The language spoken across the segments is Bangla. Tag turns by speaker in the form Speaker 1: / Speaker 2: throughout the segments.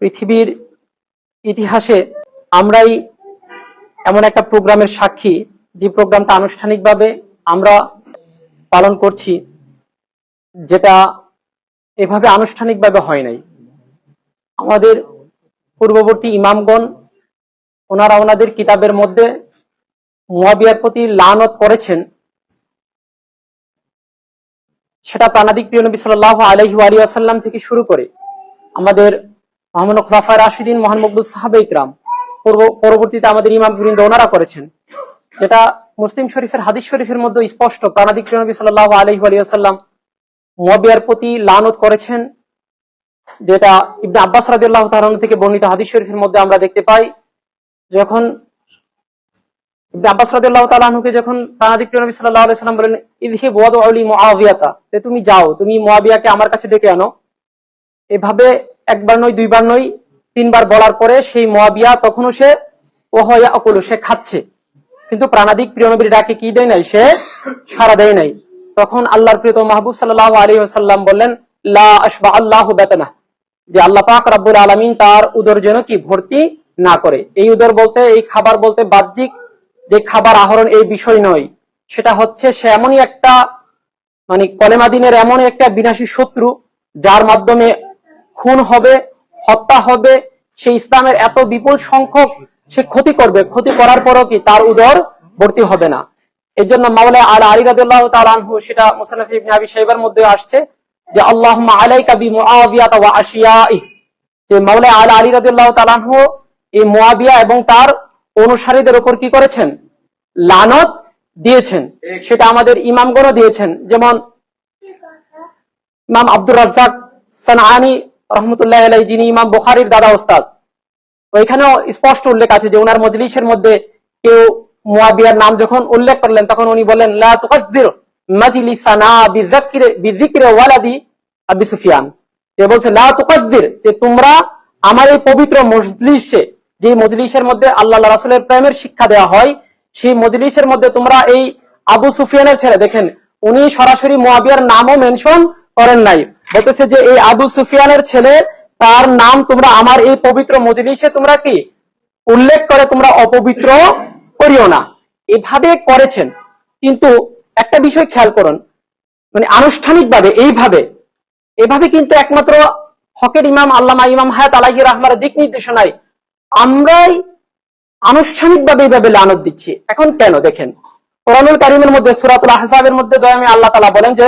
Speaker 1: পৃথিবীর ইতিহাসে আমরাই এমন একটা প্রোগ্রামের সাক্ষী, যে প্রোগ্রামটা আনুষ্ঠানিকভাবে আমরা পালন করছি, যেটা এভাবে আনুষ্ঠানিকভাবে হয় নাই। আমাদের পূর্ববর্তী ইমামগণ, ওনারা ওনাদের কিতাবের মধ্যে মুয়াবিয়ার প্রতি লানত করেছেন। সেটা প্রাণাদিক প্রিয় নবী সাল্লাহ আলহি আলী আসাল্লাম থেকে শুরু করে আমাদের মোহাম্মদ খলাফায় রাশিদিন মোহান মকবুল সাহাবে ইকরাম। পরবর্তীতে আমাদের ইমাম বৃন্দ ওনারা করেছেন, যেটা মুসলিম শরীফের হাদিস শরীফের মধ্যে স্পষ্ট। প্রাণাদিক নবী সাল্লাহ আলহি আলী আসাল্লাম মুয়াবিয়ার প্রতি লানত করেছেন, যেটা ইবনে আব্বাস রাদিয়াল্লাহু তাআলা থেকে বর্ণিত হাদিস শরীফের মধ্যে আমরা দেখতে পাই, যখন ইবনে আব্বাস রাদিয়াল্লাহু তাআলা যখন প্রাণাদিক নবী সাল্লাল্লাহু আলাইহি সাল্লাম বলেন ইযহিব ওয়াদউ আলি মুআবিয়াতা যে তুমি যাও, তুমি মুআবিয়াকে আমার কাছে ডেকে আনো। এভাবে একবার নয়, দুইবার নয়, তিনবার বলার পরে সেই মুআবিয়া তখনও সে ওহয়া অকুল, সে খাচ্ছে। কিন্তু প্রাণাদিক প্রিয় নবীর ডাকে কি দেয় নাই? সে সারা দেয় নাই। তখন আল্লাহর প্রিয় মাহবুব সাল্লাল্লাহু আলাইহি ওয়াসাল্লাম বললেন, লা আশবা আল্লাহু বাতানা। যে আল্লাহ পাক রাব্বুল আলামিন তার উদর যেন কি ভর্তি না করে। এই উদর বলতে, এই খাবার বলতে বাহ্যিক যে খাবার আহরণ, এই বিষয় নয়। সেটা হচ্ছে সে এমনই একটা মানে কলেমা দিনের এমন একটা বিনাশী শত্রু, যার মাধ্যমে খুন হবে, হত্যা হবে সে ইসলামের এত বিপুল সংখ্যক সে ক্ষতি করবে। ক্ষতি করার পরও কি তার উদর ভর্তি হবে না? এর জন্য মাওলা আল আলী রাদিয়াল্লাহু তাআলা আনহু, সেটা মুসান্নাফ ইবনে আবি শাইবার মধ্যে আসছে যে, আল্লাহুম্মা আলাইকা বি মুআবিয়া ওয়া আশিয়াই যে মাওলা আল আলী রাদিয়াল্লাহু তাআলা আনহু এই মুআবিয়া এবং তার অনুসারীদের উপর কি করেছেন? লানত দিয়েছেন। সেটা আমাদের ইমামগণও দিয়েছেন। যেমন ইমাম আব্দুর রাজ্জাক সানআনি রহমতুল্লাহ আলাই যিনি ইমাম বুখারীর দাদা ওস্তাদ। ওইখানেও স্পষ্ট উল্লেখ আছে যে ওনার মজলিসের মধ্যে কেউ মুয়াবিয়ার নাম যখন উল্লেখ করলেন, তখন উনি বললেন, লা মাজলিসানা ওয়ালাদি আবি সুফিয়ান। যে বলছে, লা যে তোমরা আমার এই পবিত্র মজলিসে, যে মজলিসের মধ্যে আল্লাহ রাসূলের প্রেমের শিক্ষা দেওয়া হয়, সেই মজলিসের মধ্যে তোমরা এই আবু সুফিয়ানের ছেলে। দেখেন, উনি সরাসরি মুয়াবিয়ার নামও মেনশন করেন নাই। বলতেছে যে, এই আবু সুফিয়ানের ছেলে, তার নাম তোমরা আমার এই পবিত্র মজলিসে তোমরা কি উল্লেখ করে তোমরা অপবিত্র করিও না? এভাবে করেছেন। কিন্তু একটা বিষয় খেয়াল করুন মানে আনুষ্ঠানিকভাবে এইভাবে, এভাবে কিন্তু একমাত্র হকের ইমাম, আল্লামা ইমাম হায়াত আলাহি রহমার দিক নির্দেশনায় আমরাই আনুষ্ঠানিকভাবে এইভাবে লানত দিচ্ছি। এখন কেন? দেখেন, কোরআনুল কারিমের মধ্যে, সূরাতুল আহজাবের মধ্যে দয়ামে আল্লাহ তালা বলেন যে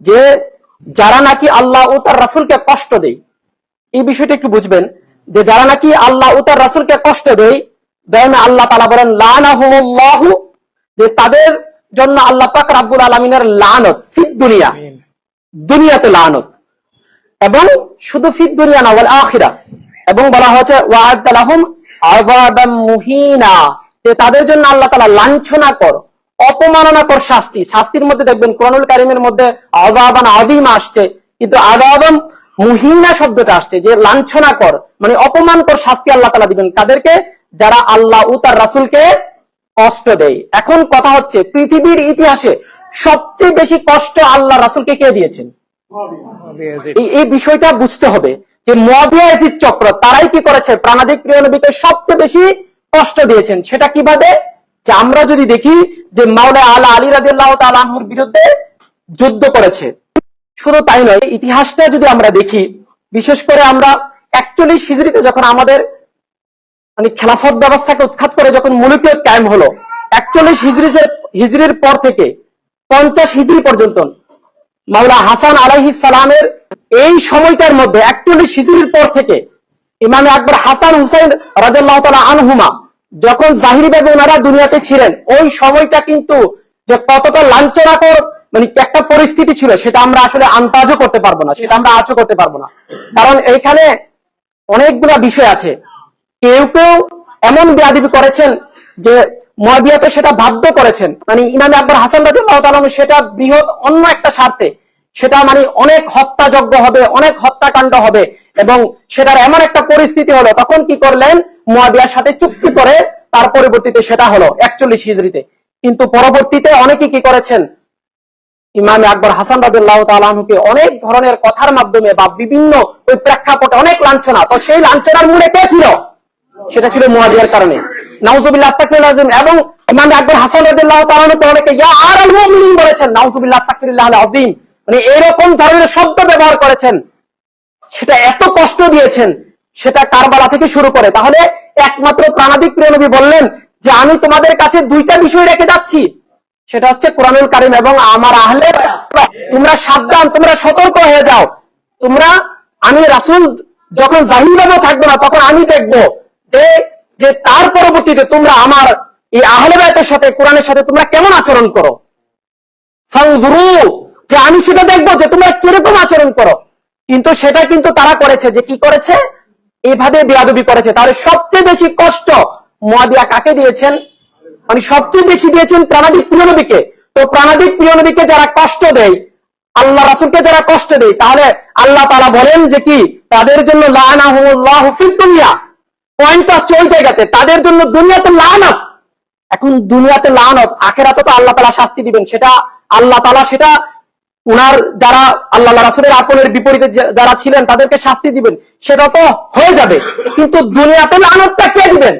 Speaker 1: যে যারা নাকি আল্লাহ ও তার রাসূলকে কষ্ট দেয়। এই বিষয়টা একটু বুঝবেন। যে যারা নাকি আল্লাহ ও তার রাসূলকে কষ্ট দেয় দয়ামে আল্লাহ তাআলা বলেন লানাহুমুল্লাহু। যে তাদের জন্য আল্লাহ পাক রাব্বুল আলামিনের লানত ফিদ দুনিয়া। দুনিয়াতে লানত। এবং শুধু ফিদ দুনিয়া না ওয়াল আখিরা। এবং বলা হয়েছে আযাবাম মুহিনা। যে তাদের জন্য আল্লাহ তালা লাঞ্ছনা কর। অপমাননাকর শাস্তি। শাস্তির মধ্যে দেখবেন কোরআনুল কারিমের মধ্যে আযাবান আযীম আসছে। কিন্তু আযাবাম মুহিনা শব্দটা আসছে যে লাঞ্ছনা কর মানে অপমানকর শাস্তি আল্লাহ তাআলা দিবেন। তাদেরকে যারা আল্লাহ ও তার রাসূলকে কষ্ট দেয়। এখন কথা হচ্ছে, পৃথিবীর ইতিহাসে সবচেয়ে বেশি কষ্ট আল্লাহ রাসূলকে কে দিয়েছেন? এই বিষয়টা বুঝতে হবে যে মুয়াবিয়া ইয়াজিদ চক্র তারাই কি করেছে? প্রাণাদিক প্রিয় নবীকে সবচেয়ে বেশি কষ্ট দিয়েছেন। সেটা কীভাবে? যে আমরা যদি দেখি যে মাওলা আলা আলী রাদিয়াল্লাহু তাআলা আনহুর বিরুদ্ধে যুদ্ধ করেছে, শুধু তাই নয়, ইতিহাসটা যদি আমরা দেখি, বিশেষ করে আমরা একচল্লিশ হিজড়িতে যখন আমাদের মানে খেলাফত ব্যবস্থাকে উৎখাত করে যখন মুলুকিয়ত কায়েম হলো, একচল্লিশ হিজড়ির হিজড়ির পর থেকে পঞ্চাশ হিজড়ি পর্যন্ত মাওলা হাসান আলাইহিস সালামের এই সময়টার মধ্যে একচল্লিশ হিজড়ির পর থেকে ইমামে আকবর হাসান হুসাইন রাজাল্লাহ তালা আনহুমা যখন জাহিরি ভাবে ওনারা দুনিয়াতে ছিলেন, ওই সময়টা কিন্তু যে কতটা লাঞ্ছনাকর মানে একটা পরিস্থিতি ছিল, সেটা আমরা আসলে আন্তাজও করতে পারব না, সেটা আমরা আজও করতে পারব না। কারণ এইখানে অনেকগুলা বিষয় আছে। কেউ কেউ এমন বেয়াদিবি করেছেন যে মহাবিয়াতে সেটা বাধ্য করেছেন। মানে ইমামে আকবর হাসান তাআলা আনহু সেটা বৃহৎ অন্য একটা স্বার্থে। সেটা মানে অনেক হত্যাযজ্ঞ হবে, অনেক হত্যাকাণ্ড হবে এবং সেটার এমন একটা পরিস্থিতি হলো, তখন কি করলেন? মুয়াবিয়ার সাথে চুক্তি করে, তার পরবর্তীতে সেটা হলো একচল্লিশ হিজড়িতে। কিন্তু পরবর্তীতে অনেকে কি করেছেন? ইমামে আকবর হাসান রাজুল্লাহ তালাহুকে অনেক ধরনের কথার মাধ্যমে বা বিভিন্ন ওই প্রেক্ষাপটে অনেক লাঞ্ছনা, তো সেই লাঞ্ছনার মূলে কে ছিল? সেটা ছিল মুয়াবিয়ার কারণে। এবং মানে এরকম ধরনের শব্দ ব্যবহার করেছেন, সেটা এত কষ্ট দিয়েছেন সেটা কারবালা থেকে শুরু করে। তাহলে একমাত্র প্রাণাদিক প্রিয় নবী বললেন যে, আমি তোমাদের কাছে দুইটা বিষয় রেখে যাচ্ছি। সেটা হচ্ছে কোরআনুল কারিম এবং আমার আহলে তোমরা সাবধান, তোমরা সতর্ক হয়ে যাও। তোমরা, আমি রাসূল যখন জাহির ভাবে থাকব না, তখন আমি দেখব যে যে তার পরবর্তীতে তোমরা আমার এই আহলে বাইতের সাথে, কোরআনের সাথে তোমরা কেমন আচরণ করো? যে আমি সেটা দেখব যে তোমরা কীরকম আচরণ করো? কিন্তু সেটা কিন্তু তারা করেছে যে কি করেছে? এইভাবে বেয়াদবি করেছে। তাহলে সবচেয়ে বেশি কষ্ট মুয়াবিয়া কাকে দিয়েছেন? মানে সবচেয়ে বেশি দিয়েছেন প্রাণাদিক প্রিয় নবীকে। তো প্রাণাদিক প্রিয় নবীকে যারা কষ্ট দেয়, আল্লাহ রাসুলকে যারা কষ্ট দেয়, তাহলে আল্লাহ তাআলা বলেন যে কি? তাদের জন্য দুনিয়া। পয়েন্টটা ওই জায়গাতে। তাদের জন্য দুনিয়াতে লানত। এখন দুনিয়াতে লানত, আখেরাতে তো আল্লাহ তালা শাস্তি দিবেন। সেটা আল্লাহ তালা সেটা উনার যারা আল্লাহ রাসুলের আপনের বিপরীতে যারা ছিলেন, তাদেরকে শাস্তি দিবেন। সেটা তো হয়ে যাবে। কিন্তু দুনিয়াতে লানতটা কে দিবেন।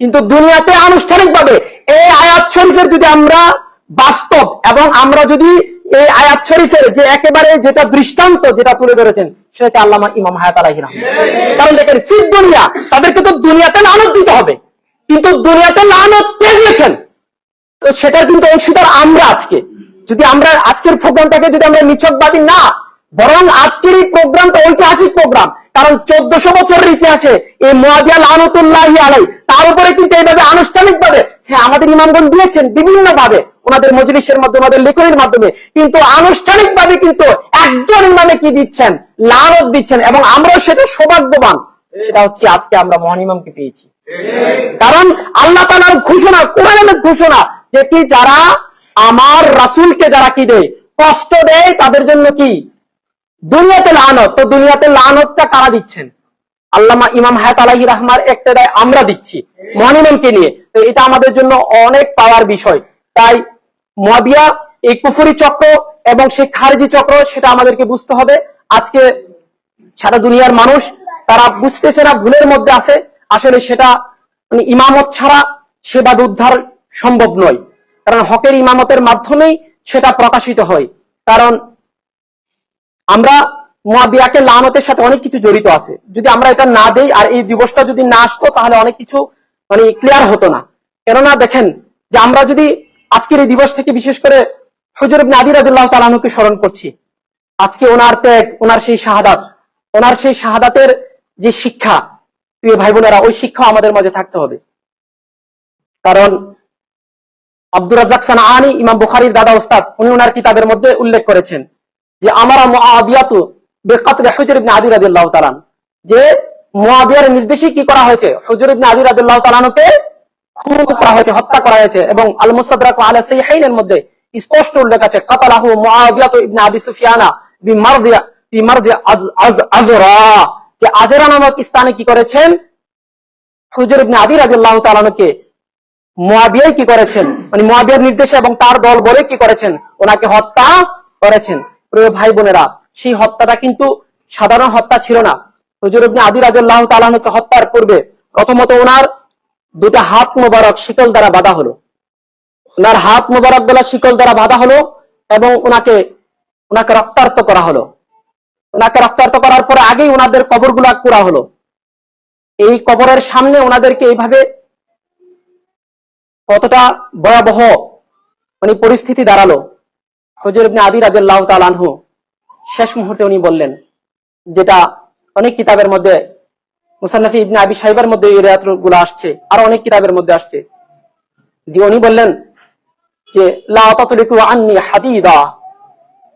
Speaker 1: কিন্তু দুনিয়াতে আনুষ্ঠানিক ভাবে এই আয়াত শরীফের যদি আমরা বাস্তব এবং আমরা যদি এই আয়াত শরীফের যে একেবারে যেটা দৃষ্টান্ত যেটা তুলে ধরেছেন, সেটা হচ্ছে আল্লামা ইমাম হায়াত আলাহি কারণ দেখেন, ফির দুনিয়া, তাদেরকে তো দুনিয়াতে লানত দিতে হবে। কিন্তু দুনিয়াতে লানত কে দিয়েছেন তো সেটার কিন্তু অংশীদার আমরা আজকে। যদি আমরা আজকের প্রোগ্রামটাকে যদি আমরা নিছকবাদী না বরং আজকের এই প্রোগ্রামটা ঐতিহাসিক প্রোগ্রাম। কারণ চোদ্দশো বছরের ইতিহাসে এই মোয়াবিয়া লানতুল্লাহ আলাই তার উপরে কিন্তু এইভাবে আনুষ্ঠানিক ভাবে হ্যাঁ আমাদের ইমামগণ দিয়েছেন বিভিন্ন ভাবে ওনাদের মজলিসের মাধ্যমে ওনাদের লেখনের মাধ্যমে কিন্তু আনুষ্ঠানিক ভাবে কিন্তু একজন ইমামে কি দিচ্ছেন? লানত দিচ্ছেন এবং আমরাও সেটা সৌভাগ্যবান। সেটা হচ্ছে আজকে আমরা মহান ইমামকে পেয়েছি। কারণ আল্লাহ তালার ঘোষণা কোরআনের ঘোষণা যে কি যারা আমার রাসূলকে যারা কি দেয়? কষ্ট দেয়, তাদের জন্য কি? দুনিয়াতে লানত। তো দুনিয়াতে লানতটা কারা দিচ্ছেন? আল্লামা ইমাম হায়াত আলাহি রহমার একটা দায় আমরা দিচ্ছি। মহানিমকে নিয়ে? তো এটা আমাদের জন্য অনেক পাওয়ার বিষয়। তাই মবিয়া এই কুফুরি চক্র এবং সেই খারিজি চক্র, সেটা আমাদেরকে বুঝতে হবে। আজকে সারা দুনিয়ার মানুষ, তারা বুঝতেছে না, ভুলের মধ্যে আছে। আসলে সেটা মানে ইমামত ছাড়া সেভাবে উদ্ধার সম্ভব নয়। কারণ হকের ইমামতের মাধ্যমেই সেটা প্রকাশিত হয়। কারণ আমরা মুয়াবিয়াকে লানতের সাথে অনেক কিছু জড়িত আছে। যদি আমরা এটা না দেই আর এই দিবসটা যদি না আসতো, তাহলে অনেক কিছু মানে ক্লিয়ার হতো না। কেননা দেখেন যে আমরা যদি আজকের এই দিবস থেকে বিশেষ করে হজর ইবনে আদি রাদিয়াল্লাহু তাআলাকে স্মরণ করছি, আজকে ওনার ত্যাগ, ওনার সেই শাহাদাত, ওনার সেই শাহাদাতের যে শিক্ষা, প্রিয় ভাই বোনেরা, ওই শিক্ষা আমাদের মাঝে থাকতে হবে। কারণ আব্দুর রাজ্জাক সানাআনি, ইমাম বুখারীর দাদা ওস্তাদ উনি ওনার কিতাবের মধ্যে উল্লেখ করেছেন যে আমারা মুআবিয়াতু বিকাতলে হুজর ইবনে আদি রাদিয়াল্লাহু তাআলা যে মুআবিয়ার নির্দেশে কি করা হয়েছে? হুজর ইবনে আদি রাদিয়াল্লাহু তাআলাকে খুন করা হয়েছে, হত্যা করা হয়েছে এবং আল মুস্তাদরাক আলা সাইহাইনের মধ্যে স্পষ্ট উল্লেখ আছে, কাতালাহু মুআবিয়াতু ইবনে আবি সুফিয়ানা বিমারদিয়া বিমারজি আজ আজ, আজরা। যে আজরা নামক স্থানে কি করেছেন? হুজর ইবনে আদি রাদিয়াল্লাহু তাআলাকে মুয়াবিয়াই কি করেছেন? মানে মুয়াবিয়ার নির্দেশে এবং তার দল বলে কি করেছেন? ওনাকে হত্যা করেছেন। প্রিয় ভাই বোনেরা, সেই হত্যাটা কিন্তু সাধারণ হত্যা ছিল না। হুজুর ইবনে আদি রাদিয়াল্লাহু তাআলাকে হত্যার পূর্বে প্রথমত ওনার দুটা হাত মোবারক শিকল দ্বারা বাঁধা হলো। ওনার হাত মোবারকগুলা শিকল দ্বারা বাঁধা হলো এবং ওনাকে ওনাকে রক্তার্ত করা হলো। ওনাকে রক্তার্ত করার পরে আগেই ওনাদের কবরগুলা করা হলো। এই কবরের সামনে ওনাদেরকে এইভাবে কতটা ভয়াবহ মানে পরিস্থিতি দাঁড়াল। হজর আদি তাআলা শেষ মুহূর্তে উনি বললেন, যেটা অনেক কিতাবের মধ্যে, মুসান্নাফি ইবনে আবি সাহেবের মধ্যে এই আসছে, আর অনেক কিতাবের মধ্যে আসছে। যে উনি বললেন যে, লা তাতরিকু আন্নি হাদিদা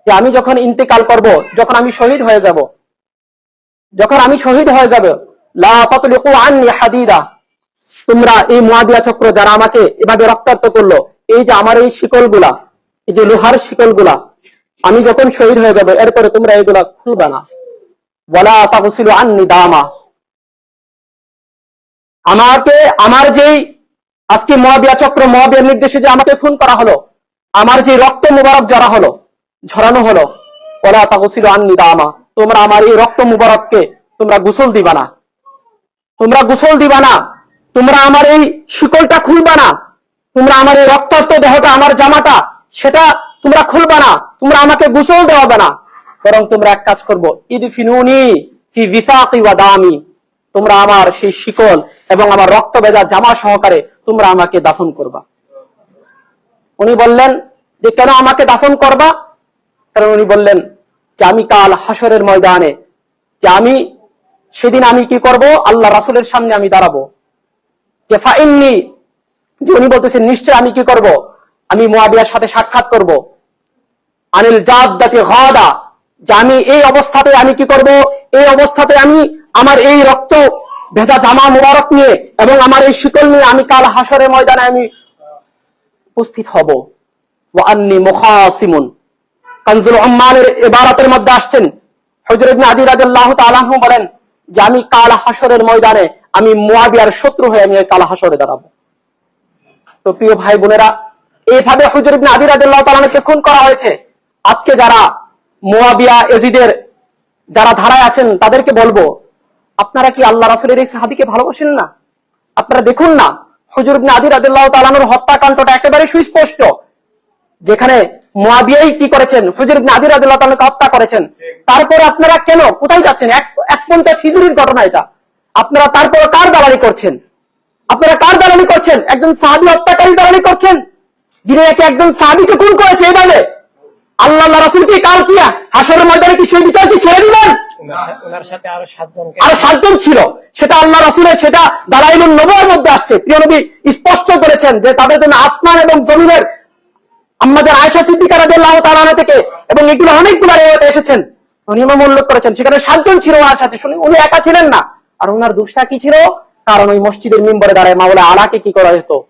Speaker 1: যে আমি যখন ইন্তেকাল করব, যখন আমি শহীদ হয়ে যাব, যখন আমি শহীদ হয়ে যাব, লা তাতরিকু আন্নি হাদিদা তোমরা এই মুয়াবিয়া চক্র যারা আমাকে এভাবে রক্তাক্ত করল, এই যে আমার এই শিকলগুলা, এই যে লোহার শিকলগুলা, আমি যখন শহীদ হয়ে যাব, এরপরে তোমরা এগুলা খুলবে না। বলা তাহসিল আন্নি দামা। আমাকে, আমার যেই আজকে মহাবিয়া চক্র মহাবিয়ার নির্দেশে যে আমাকে খুন করা হলো, আমার যে রক্ত মুবারক জড়া হলো, ঝরানো হলো ওলা তাগসিল আন্নি দামা। তোমরা আমার এই রক্ত মুবারককে তোমরা গোসল দিবা না। তোমরা গোসল দিবা না। তোমরা আমার এই শিকলটা খুলবা না। তোমরা আমার এই রক্তাক্ত দেহটা, আমার জামাটা, সেটা তোমরা খুলবা না। তোমরা আমাকে গোসল দেওয়াবে না। বরং তোমরা এক কাজ করব ঈদ ফিনুনি দামি। তোমরা আমার সেই শিকল এবং আমার রক্ত ভেজা জামা সহকারে তোমরা আমাকে দাফন করবা। উনি বললেন যে, কেন আমাকে দাফন করবা? কারণ উনি বললেন যে, আমি কাল হাসরের ময়দানে, যে আমি সেদিন আমি কি করব? আল্লাহ রাসুলের সামনে আমি দাঁড়াবো। যে ফাইননি যে উনি বলতেছেন, নিশ্চয় আমি কি করব? আমি মোয়াবিয়ার সাথে সাক্ষাৎ করব। আনিল জাদ্দাতি গাদা, যে আমি এই অবস্থাতে আমি কি করব? এই অবস্থাতে আমি আমার এই রক্ত, ভেজা জামা মুবারক নিয়ে এবং আমার এই শিকল নিয়ে আমি কাল হাসরের ময়দানে আমি উপস্থিত হব। ওয়া আন্নি মুখাসিমুন। কানজুল উম্মানের ইবারাতের মধ্যে আসছেন। হযরত আদি রাদিয়াল্লাহু তাআলা বলেন যে আমি কাল হাসরের ময়দানে আমি মোয়াবিয়ার শত্রু হয়ে আমি কাল হাসরে দাঁড়াবো। তো প্রিয় ভাই বোনেরা, এইভাবে হুজুর ইবনে আদি রাদিয়াল্লাহু তাআলাকে খুন করা হয়েছে। আজকে যারা মুয়াবিয়া এজিদের যারা ধারায় আছেন, তাদেরকে বলব, আপনারা কি আল্লাহ রাসূলের এই সাহাবীকে ভালোবাসেন না? আপনারা দেখুন না, হুজুর ইবনে আদি রাদিয়াল্লাহু তাআলার হত্যাকাণ্ডটা একেবারে সুস্পষ্ট। যেখানে মুয়াবিয়াই কি করেছেন? হুজুর ইবনে আদি রাদিয়াল্লাহু তাআলাকে হত্যা করেছেন। তারপর আপনারা কেন? কোথায় যাচ্ছেন? এক এক পঞ্চাশ হিজুরির ঘটনা এটা। আপনারা তারপর কার দালালি করছেন? আপনারা কার দালালি করছেন? একজন সাহাবি হত্যাকারী দালালি করছেন? যিনি একে একজন সাহাবিকে খুন করেছে এইভাবে আল্লাহ রাসূলকে কাল কিয়া? হাসরের ময়দানে কি সেই বিচার কি ছেড়ে দিবেন আরও সাতজন ছিল। সেটা আল্লাহ রাসুলের সেটা দালাইলুন নবর মধ্যে আসছে। প্রিয় নবী স্পষ্ট করেছেন যে তাদের জন্য আসমান এবং জমিনের আম্মাজার আয়সা সিদ্দিকা রাদিয়াল্লাহু তাআলা থেকে এবং এগুলো অনেকগুলো এসেছেন। উনি উল্লেখ করেছেন সেখানে সাতজন ছিল ওনার সাথে। শুনে উনি একা ছিলেন না। আর ওনার দোষটা কি ছিল? কারণ ওই মসজিদের মিম্বরে দাঁড়ায় মাওলা আলাকে কি করা হতো?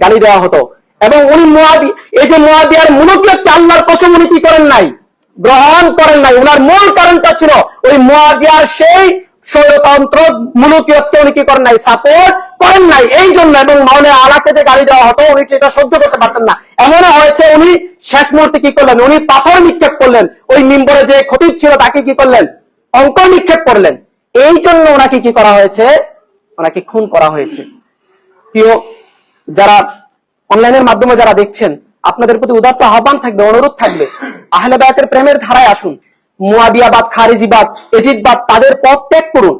Speaker 1: গালি দেওয়া হতো। এবং উনি মুয়াবি, এই যে মুয়াবিয়ার মুনকিয়তকে আল্লাহর কসম, উনি কি করেন নাই? গ্রহণ করেন নাই। ওনার মূল কারণটা ছিল ওই মুয়াবিয়ার সেই স্বৈরতন্ত্র মুলুকিয়তকে উনি কি করেন নাই? সাপোর্ট করেন নাই। এই জন্য এবং মাওলা আলাকে যে গালি দেওয়া হতো, উনি সেটা সহ্য করতে পারতেন না। এমনও হয়েছে উনি শেষ মুহূর্তে কি করলেন? উনি পাথর নিক্ষেপ করলেন। ওই মিম্বরে যে ক্ষতি ছিল, তাকে কি করলেন? অঙ্ক নিক্ষেপ করলেন। এই জন্য ওনাকে কি করা হয়েছে? ওনাকে খুন করা হয়েছে। প্রিয়, যারা অনলাইনের মাধ্যমে যারা দেখছেন, আপনাদের প্রতি উদাত্ত আহ্বান থাকবে, অনুরোধ থাকবে, আহলে বায়াতের প্রেমের ধারায় আসুন। মুয়াবিয়াবাদ, খারিজিবাদ, এজিদবাদ, তাদের পথ ত্যাগ করুন।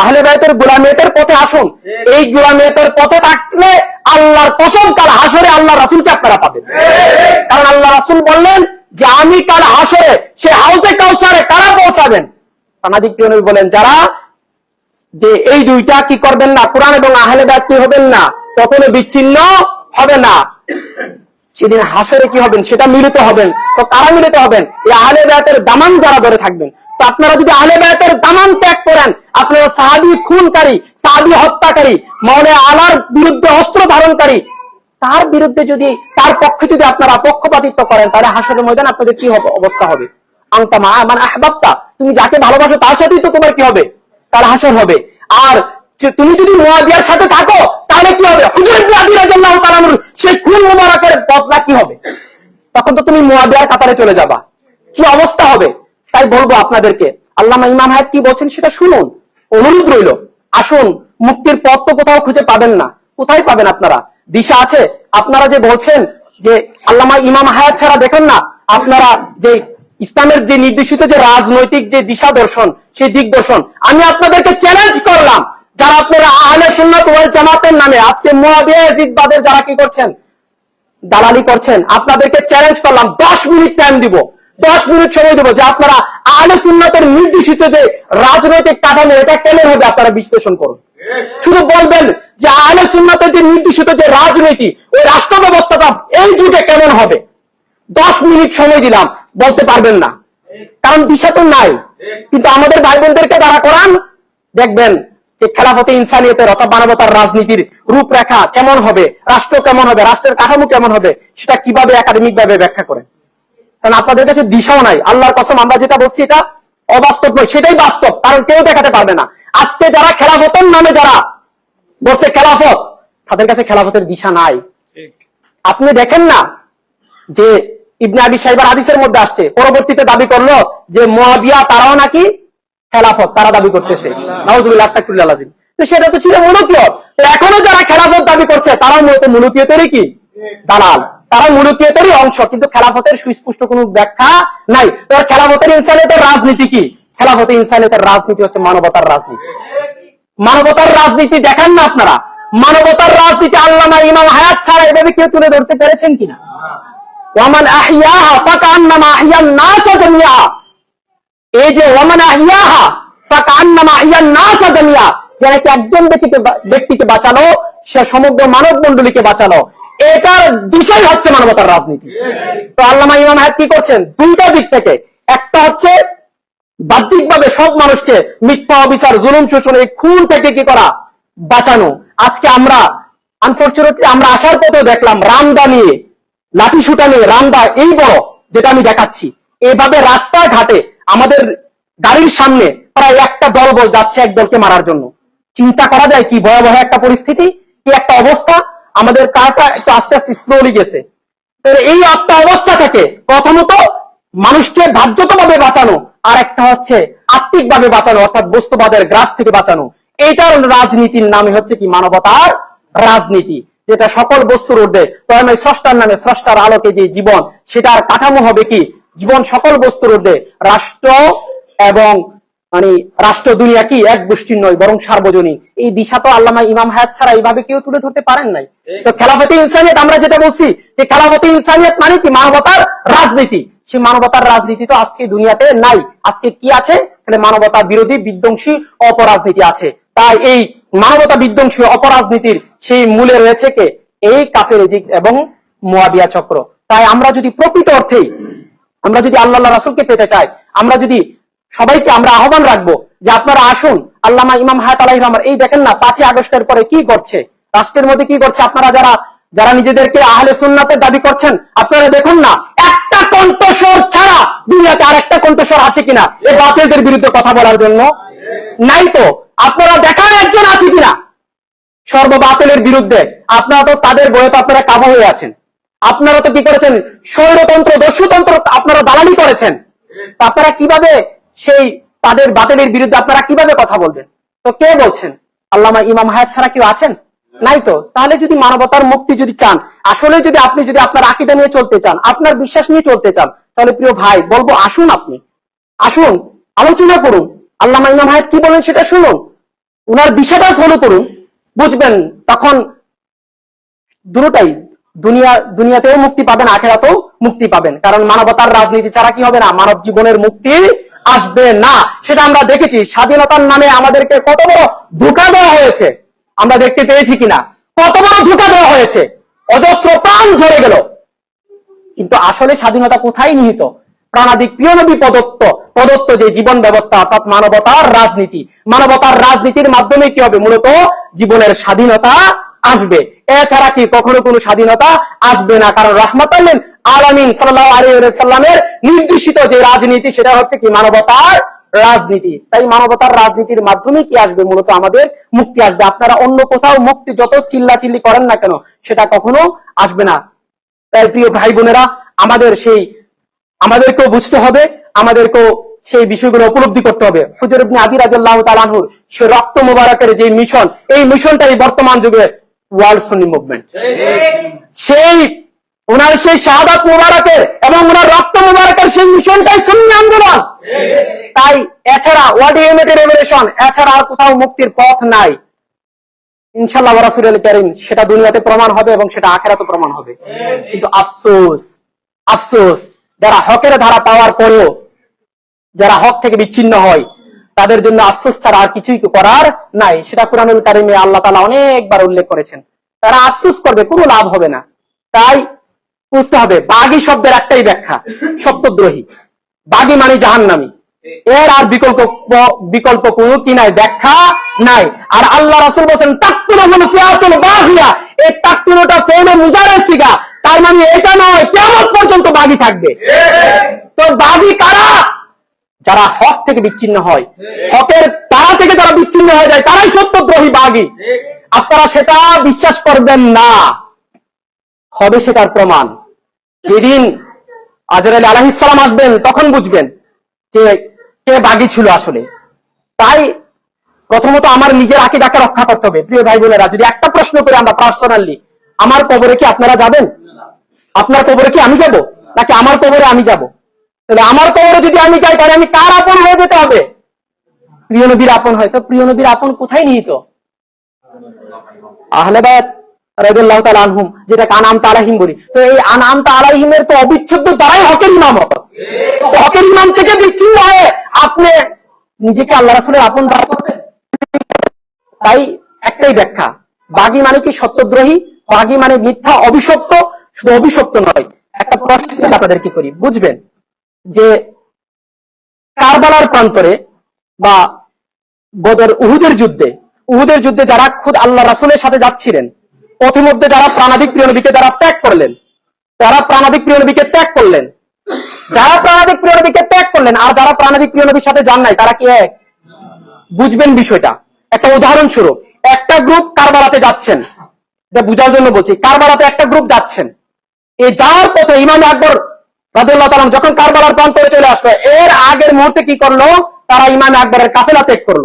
Speaker 1: আহলে বায়াতের গোলামিয়তের পথে আসুন। এই গোলামিয়তের পথে থাকলে আল্লাহর কসম, কাল হাসরে আল্লাহ রাসূলকে আপনারা পাবেন। কারণ আল্লাহ রাসুল বললেন যে, আমি কাল হাসরে সে হাউজে কাউসারে কারা পৌঁছাবেন? সামাজিক প্রিয় নবী বলেন, যারা যে এই দুইটা কি করবেন না, কোরআন এবং আহলে বায়াত কি হবেন না, কখনো বিচ্ছিন্ন হবে না। সেদিন হাসরে কি হবেন? সেটা মিলিত হবেন। তো কারা মিলিত হবেন? এই আহলে বায়াতের দামান যারা ধরে থাকবেন। তো আপনারা যদি আহলে বায়াতের দামান ত্যাগ করেন, আপনারা সাহাবি খুনকারী, সাহাবি হত্যাকারী মৌলে আলার বিরুদ্ধে অস্ত্র ধারণকারী, তার বিরুদ্ধে যদি, তার পক্ষে যদি আপনারা পক্ষপাতিত্ব করেন, তাহলে হাসরের ময়দান আপনাদের কি অবস্থা হবে? আংতা মা মানে তুমি যাকে ভালোবাসো তার সাথেই তো তোমার কি হবে? তার হাসর হবে। আর তুমি যদি মুয়াবিয়ার সাথে থাকো, তাহলে কি হবে? সেই খুন মুবারকের বদলা কি হবে? তখন তো তুমি মুয়াবিয়ার কাতারে চলে যাবা। কি অবস্থা হবে? তাই বলব আপনাদেরকে। আল্লামা ইমাম হায়াত কি বলছেন সেটা শুনুন। অনুরোধ রইল, আসুন। মুক্তির পথ তো কোথাও খুঁজে পাবেন না। কোথায় পাবেন আপনারা? দিশা আছে। আপনারা যে বলছেন যে আল্লামা ইমাম হায়াত ছাড়া দেখেন না, আপনারা যে ইসলামের যে নির্দেশিত যে রাজনৈতিক যে দিশা দর্শন সেই দিক দর্শন। আমি আপনাদেরকে চ্যালেঞ্জ করলাম, যারা আপনারা আহলে সুন্নাত ওয়াল জামাতের নামে, আজকে মুয়াবিয়া যারা কি করছেন? দালালি করছেন। আপনাদেরকে চ্যালেঞ্জ করলাম, দশ মিনিট টাইম দিব, দশ মিনিট সময় দিব যে আপনারা আহলে সুন্নাতের নির্দেশিত যে রাজনৈতিক কাঠামো, এটা কেমন হবে আপনারা বিশ্লেষণ করুন। শুধু বলবেন যে আহলে সুন্নাতের যে নির্দেশিত যে রাজনীতি, ওই রাষ্ট্র ব্যবস্থাটা এই যুগে কেমন হবে? দশ মিনিট সময় দিলাম বলতে পারবেন না। কারণ দিশা তো নাই। কিন্তু আমাদের ভাই বোনদেরকে দ্বারা করান দেখবেন যে খেলাফতে ইনসানিয়তের অথবা মানবতার রাজনীতির রূপরেখা কেমন হবে রাষ্ট্র কেমন হবে রাষ্ট্রের কাঠামো কেমন হবে সেটা কীভাবে একাডেমিক ভাবে ব্যাখ্যা করেন কারণ আপনাদের কাছে দিশাও নাই। আল্লাহর কসম আমরা যেটা বলছি এটা অবাস্তব নয় সেটাই বাস্তব। কারণ কেউ দেখাতে পারবে না। আজকে যারা খেলাফতের নামে যারা বলছে খেলাফত তাদের কাছে খেলাফতের দিশা নাই। আপনি দেখেন না যে ইবনে আবি সাইবার হাদিসের মধ্যে আসছে। পরবর্তীতে দাবি করল যে মুয়াবিয়া তারাও নাকি খেলাফত, তারা দাবি করতেছে। তো সেটা তো ছিল তো এখনও যারা খেলাফত দাবি করছে, তারাও মূলত কি? দালাল। তারা অংশ, কিন্তু খেলাফতের সুস্পষ্ট কোনো ব্যাখ্যা নাই। তো খেলাফতের ইনসানিয়তের রাজনীতি কি? খেলাফতের ইনসানিয়তের রাজনীতি হচ্ছে মানবতার রাজনীতি। মানবতার রাজনীতি দেখান না আপনারা। মানবতার রাজনীতি আল্লামা ইমাম হায়াত ছাড়া এভাবে কেউ তুলে ধরতে পেরেছেন কিনা? ওয়ামান আহিয়াহা ফাকান্নামা আহিয়ান নাসা জামিয়া এই যে ওয়ামান আহিয়াহা ফাকান্নামা আহিয়ান নাসা জামিয়া যারা কি একজন ব্যক্তিকে ব্যক্তিকে বাঁচালো সে সমগ্র মানব মণ্ডলীকে বাঁচালো এটার বিষয় হচ্ছে মানবতার রাজনীতি। তো আল্লামা ইমাম কি করছেন? দুইটা দিক থেকে। একটা হচ্ছে বাহ্যিকভাবে সব মানুষকে মিথ্যা অবিচার, জুলুম, শোষণ, এই খুন থেকে কি করা? বাঁচানো। আজকে আমরা আনফর্চুনেটলি আমরা আসার পথেও দেখলাম রামদা নিয়ে লাঠি সুটা নিয়ে রামদা, এই বড় যেটা আমি দেখাচ্ছি, এভাবে রাস্তায় ঘাটে আমাদের গাড়ির সামনে প্রায় একটা দলবল যাচ্ছে এক দলকে মারার জন্য। চিন্তা করা যায় কি ভয়াবহ একটা পরিস্থিতি, কি একটা অবস্থা? আমাদের কারটা একটু আস্তে আস্তে স্লোলি গেছে। তো এই একটা অবস্থা থেকে প্রথমত মানুষকে ধার্যতভাবে বাঁচানো, আর একটা হচ্ছে আত্মিকভাবে বাঁচানো, অর্থাৎ বস্তুবাদের গ্রাস থেকে বাঁচানো। এইটার রাজনীতির নামে হচ্ছে কি মানবতার রাজনীতি। যেটা সকল বস্তুর ঊর্ধ্বে তবে স্রষ্টার নামে স্রষ্টার আলোকে যে জীবন সেটার কাঠামো হবে কি? জীবন সকল বস্তুর ঊর্ধ্বে রাষ্ট্র এবং মানে রাষ্ট্র দুনিয়া কি? এক গোষ্ঠীর নয় বরং সার্বজনীন। এই দিশা তো আল্লামা ইমাম হায়াত ছাড়া এইভাবে কেউ তুলে ধরতে পারেন নাই। তো খেলাফতি ইনসানিয়ত আমরা যেটা বলছি যে খেলাফতি ইনসানিয়ত মানে কি? মানবতার রাজনীতি। সে মানবতার রাজনীতি তো আজকে দুনিয়াতে নাই। আজকে কি আছে? তাহলে মানবতা বিরোধী বিধ্বংসী অপরাজনীতি আছে। তাই এই মানবতা বিধ্বংসী অপরাজনীতির সেই মূলে রয়েছে কে? এই কাফের এজিক এবং মোয়াবিয়া চক্র। তাই আমরা যদি প্রকৃত অর্থেই, আমরা যদি আল্লাহ রাসুলকে পেতে চাই, আমরা যদি সবাইকে আমরা আহ্বান রাখব যে আপনারা আসুন, আল্লামা ইমাম হায়াত আলাহ রহমান এই দেখেন না, পাঁচই আগস্টের পরে কি করছে রাষ্ট্রের মধ্যে কি করছে আপনারা যারা যারা নিজেদেরকে আহলে সুন্নাতের দাবি করছেন, আপনারা দেখুন না, একটা কণ্ঠস্বর ছাড়া দুনিয়াতে আর একটা কণ্ঠস্বর আছে কিনা? এই বাতিলদের বিরুদ্ধে কথা বলার জন্য নাই তো। আপনারা দেখান একজন আছে কিনা? সর্ববাতিলের বিরুদ্ধে। আপনারা তো তাদের বয়ে তো আপনারা কাবু হয়ে আছেন। আপনারা তো কি করেছেন? স্বৈরতন্ত্র, দস্যুতন্ত্র আপনারা দালালি করেছেন। আপনারা কীভাবে সেই তাদের বাতিলের বিরুদ্ধে আপনারা কীভাবে কথা বলবেন? তো কে বলছেন? আল্লামা ইমাম হায়াত ছাড়া কেউ আছেন? নাই তো। তাহলে যদি মানবতার মুক্তি যদি চান, আসলে যদি আপনি যদি আপনার আকিদা নিয়ে চলতে চান, আপনার বিশ্বাস নিয়ে চলতে চান, তাহলে প্রিয় ভাই, বলব আসুন আপনি। আসুন, আলোচনা করুন। আল্লামা ইমাম হায়াত কি বলেন সেটা শুনুন। উনার দিশাটা ফলো করুন। বুঝবেন তখন দুটোটাই দুনিয়া, দুনিয়াতেও মুক্তি পাবেন, আখেরাতেও মুক্তি পাবেন। কারণ মানবতার রাজনীতি ছাড়া কি হবে না? মানব জীবনের মুক্তি আসবে না। সেটা আমরা দেখেছি। স্বাধীনতার নামে আমাদেরকে কত বড় ধোকা দেওয়া হয়েছে। আমরা দেখতে পেয়েছি কিনা? কত বড় ধোকা দেওয়া হয়েছে। অজস্র প্রাণ ঝরে গেল। কিন্তু আসলে স্বাধীনতা কোথায় নিহিত? প্রাণাদিক প্রিয় নবী প্রদত্ত প্রদত্ত যে জীবন ব্যবস্থা, অর্থাৎ মানবতার রাজনীতি। মানবতার রাজনীতির মাধ্যমে কি হবে? মূলত জীবনের স্বাধীনতা আসবে। এছাড়া কি কখনো কোনো স্বাধীনতা আসবে না? কারণ রহমতাল্লিন আলামিন সাল্লাহ আলী সাল্লামের নির্দেশিত যে রাজনীতি, সেটা হচ্ছে কি? মানবতার রাজনীতি। তাই মানবতার রাজনীতির মাধ্যমে কি আসবে? মূলত আমাদের মুক্তি আসবে। আপনারা অন্য কোথাও মুক্তি যত চিল্লা চিল্লি করেন না কেন, সেটা কখনো আসবে না। তাই প্রিয় ভাই বোনেরা আমাদের সেই আমাদেরকেও বুঝতে হবে, আমাদেরকেও সেই বিষয়গুলো উপলব্ধি করতে হবে। হুজুর ইবনে আদি রাদিয়াল্লাহু তাআলা সে রক্ত মুবারকের যে মিশন, এই মিশনটাই বর্তমান যুগে ওয়ার্ল্ড সুন্নি মুভমেন্ট। সেই, ওনার সেই শাহাদাত মুবারকের এবং ওনার রক্ত মুবারকের সেই মিশনটাই সুন্নি আন্দোলন। তাই এছাড়া ওয়ার্ড ইউনিটি রেভলিউশন এছাড়া আর কোথাও মুক্তির পথ নাই। ইনশাল্লাহ রাসুল করিম, সেটা দুনিয়াতে প্রমাণ হবে এবং সেটা আখেরাতে প্রমাণ হবে। কিন্তু আফসোস আফসোস যারা হকের ধারা পাওয়ার পরেও যারা হক থেকে বিচ্ছিন্ন হয়, তাদের জন্য আফসোস ছাড়া আর কিছুই করার নাই। সেটা কোরআনুল কারিমে আল্লাহ তালা অনেকবার উল্লেখ করেছেন। তারা আফসোস করবে, কোনো লাভ হবে না। তাই বুঝতে হবে বাগি শব্দের একটাই ব্যাখ্যা, সত্যদ্রোহী। বাগি মানে জাহান্নামী। এর আর বিকল্প বিকল্প কোনো কি নাই, ব্যাখ্যা নাই। আর আল্লাহ রাসূল বলছেন ফিয়াতুল বাহিয়া এই তাকতুনাটা ফেলে মুজারের ফিগা। তার মানে এটা নয়, কেমন পর্যন্ত বাগি থাকবে? তো বাগি কারা? যারা হক থেকে বিচ্ছিন্ন হয়। হকের তারা থেকে যারা বিচ্ছিন্ন হয়ে যায়, তারাই সত্যগ্রহী বাগি আপনারা সেটা বিশ্বাস করবেন না। হবে সেটার প্রমাণ। যেদিন আজরাইল আলাহিসাল্লাম আসবেন, তখন বুঝবেন যে কে বাগি ছিল আসলে। তাই প্রথমত আমার নিজের আকিদাকে রক্ষা করতে হবে। প্রিয় ভাই বোনেরা, যদি একটা প্রশ্ন করে আমরা পার্সোনালি আমার কবরে কি আপনারা যাবেন? আপনার কবরে কি আমি যাব? নাকি আমার কবরে আমি যাব? তাহলে আমার কবরে যদি আমি যাই, তাহলে আমি কার আপন হয়ে যেতে হবে? প্রিয় নবীর আপন হয়। তো প্রিয় নবীর আপন কোথায় নিহিত? আহলেবাদ রাদিয়াল্লাহু তাআলা আনহুম আনাম তালাহিম বলি। তো এই আনাম তালাহিমের তো অবিচ্ছেদ্য দ্বারাই হকের তো হকের ইমাম থেকে বিচ্ছিন্ন হয়ে আপনি নিজেকে আল্লাহ রাসূলের আপন দাবি করবেন। তাই একটাই ব্যাখ্যা। বাগি মানে কি সত্যদ্রোহী? বাগি মানে মিথ্যা, অভিশপ্ত শুধু অভিশপ্ত নয়, একটা প্রশ্ন আপনাদের কি করি, বুঝবেন যে কারবালার প্রান্তরে বা বদর উহুদের যুদ্ধে উহুদের যুদ্ধে যারা খুদ আল্লাহ রাসুলের সাথে যাচ্ছিলেন, পথিমধ্যে যারা প্রাণাধিক প্রিয় নবীকে যারা ত্যাগ করলেন, যারা প্রাণাধিক প্রিয় নবীকে ত্যাগ করলেন, যারা প্রাণাধিক প্রিয় নবীকে ত্যাগ করলেন আর যারা প্রাণাধিক প্রিয় নবীর সাথে যান নাই, তারা কি এক? বুঝবেন বিষয়টা। একটা উদাহরণস্বরূপ একটা গ্রুপ কারবালাতে যাচ্ছেন। এটা বুঝার জন্য বলছি, কারবালাতে একটা গ্রুপ যাচ্ছেন। এই যাওয়ার পথে ইমাম আকবর তাআলা যখন কারবালার প্রান্তরে চলে আসলো এর আগের মুহূর্তে কি করল? তারা ইমাম আকবরের কাফেলা ত্যাগ করল।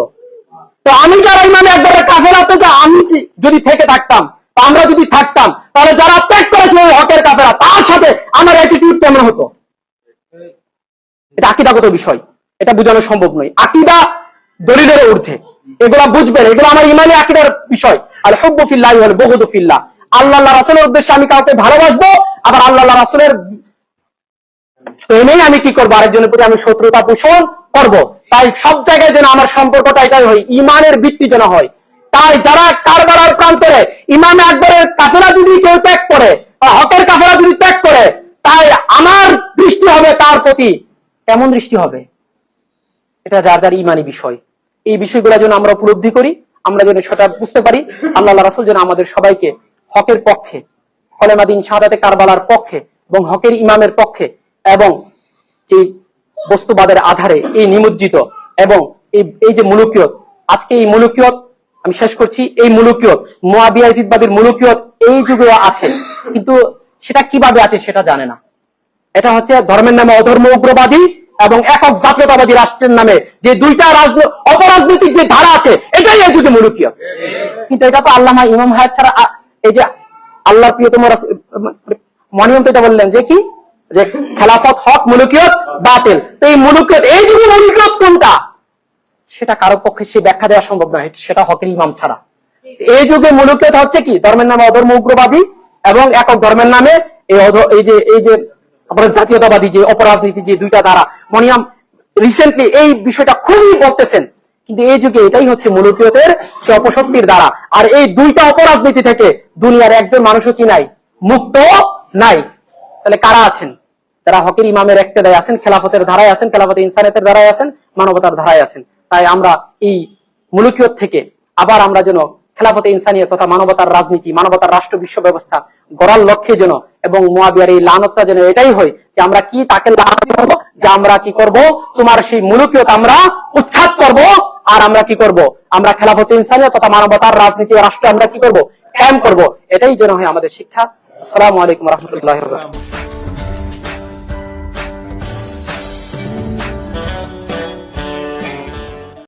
Speaker 1: তো আমি যারা ইমাম আকবরের কাফেলাতে যা আমি যদি থেকে থাকতাম আমরা যদি থাকতাম, তাহলে যারা ত্যাগ করেছে ওই হকের কাফেলা, তার সাথে আমার অ্যাটিটিউড কেমন হতো? এটা আকিদাগত বিষয়। এটা বোঝানো সম্ভব নয়। আকিদা দলিলের ঊর্ধ্বে। এগুলা বুঝবেন। এগুলো আমার ইমানি আকিদার বিষয়। আর হব্বু ফিল্লাহ। আল্লাহ রাসূলের উদ্দেশ্যে আমি কাউকে ভালোবাসবো, আবার আল্লাহ রাসূলের প্রেমেই আমি কি করব? আরেকজনের প্রতি আমি শত্রুতা পোষণ করব। তাই সব জায়গায় যেন আমার সম্পর্কটা এটাই হয়, ইমানের ভিত্তি যেন হয়। তাই যারা কারবালার প্রান্তরে ইমামে আকবরের কাফেলা যদি কেউ ত্যাগ করে হকের কাফেলা যদি ত্যাগ করে, তাই আমার দৃষ্টি হবে তার প্রতি। কেমন দৃষ্টি হবে? এটা যার যার ইমানি বিষয়। এই বিষয়গুলো যেন আমরা উপলব্ধি করি, আমরা যেন সেটা বুঝতে পারি আল্লাহ রাসুল যেন আমাদের সবাইকে হকের পক্ষে কলেমাদিন শাহাদাতে কারবালার পক্ষে এবং হকের ইমামের পক্ষে এবং যে বস্তুবাদের আধারে এই নিমজ্জিত এবং এই যে মুলুকিয়ত, আজকে এই মুলুকিয়ত আমি শেষ করছি, এই মুলুকিয়ত মোয়াবিয়া ইজিদবাদীর মুলুকিয়ত এই যুগেও আছে, কিন্তু সেটা কীভাবে আছে সেটা জানে না। এটা হচ্ছে ধর্মের নামে অধর্ম উগ্রবাদী এবং একক জাতীয়তাবাদী রাষ্ট্রের নামে যে দুইটা রাজন- অপরাজনৈতিক যে ধারা আছে, এটাই এই যুগে মুলুকীয় কিন্তু এটা তো আল্লামা ইমাম হায়াত ছাড়া এই যে আল্লাহর প্রিয়তম মনিয়ম তো এটা বললেন যে কি? যে খেলাফত হক, মুলুকিয়ত বাতিল। তো এই মুলুকিয়ত, এই যুগে মুলুকিয়ত কোনটা? সেটা কারও পক্ষে সে ব্যাখ্যা দেওয়া সম্ভব নয়। সেটা হকের ইমাম ছাড়া। এই যুগে মুলুকিয়ত হচ্ছে কি? ধর্মের নামে অধর্ম, উগ্রবাদী এবং একক ধর্মের নামে এই এই যে এই যে আপনার জাতীয়তাবাদী যে, অপরাজনীতি যে দুইটা ধারা। মনিয়াম রিসেন্টলি এই বিষয়টা খুবই বলতেছেন। কিন্তু এই যুগে এটাই হচ্ছে মুলুকিয়তের সে অপশক্তির দ্বারা। আর এই দুইটা অপরাজনীতি থেকে দুনিয়ার একজন মানুষও কি নাই? মুক্ত নাই। তাহলে কারা আছেন? যারা হকের ইমামের একটা দায় আছেন, খেলাফতের ধারায় আছেন, খেলাফতে ইনসানিয়তের ধারায় আছেন, মানবতার ধারায় আছেন। তাই আমরা এই মুলুকিয়ত থেকে আবার আমরা যেন খেলাফতে ইনসানিয়ত তথা মানবতার রাজনীতি, মানবতার রাষ্ট্র বিশ্ব ব্যবস্থা গড়ার লক্ষ্যে যেন এবং মুয়াবিয়ার এই লানতটা যেন এটাই হয় যে আমরা কি তাকে করব যে আমরা কি করব, তোমার সেই মুলুকিয়ত আমরা উৎখাত করব আর আমরা কি করব? আমরা খেলাফত ইনসানিয়া তথা মানবতার রাজনীতি রাষ্ট্র আমরা কি করব? ক্যাম্প করব। এটাই যেন হয় আমাদের শিক্ষা। আসসালামু আলাইকুম রহমতুল্লাহ